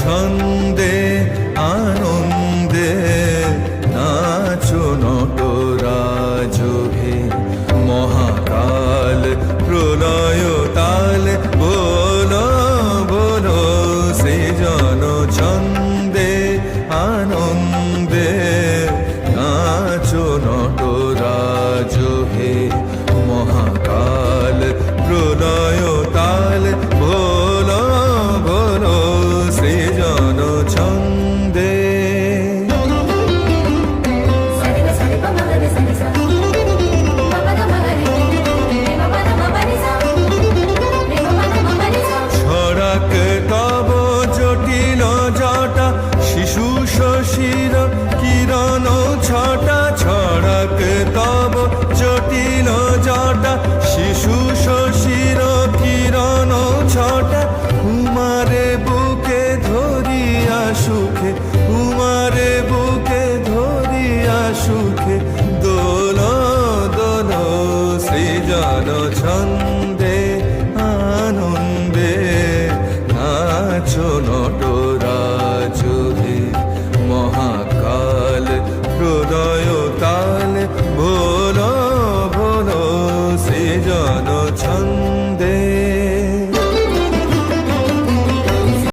ছন্দে শশীর কিরণ ছটা। ছড়ক তব জটিল জটা, শিশু শশীর কিরণ ছটা। উমারে বুকে ধরিয়া সুখে উমারে বুকে ধরিয়া সুখে। আলো ছন্দ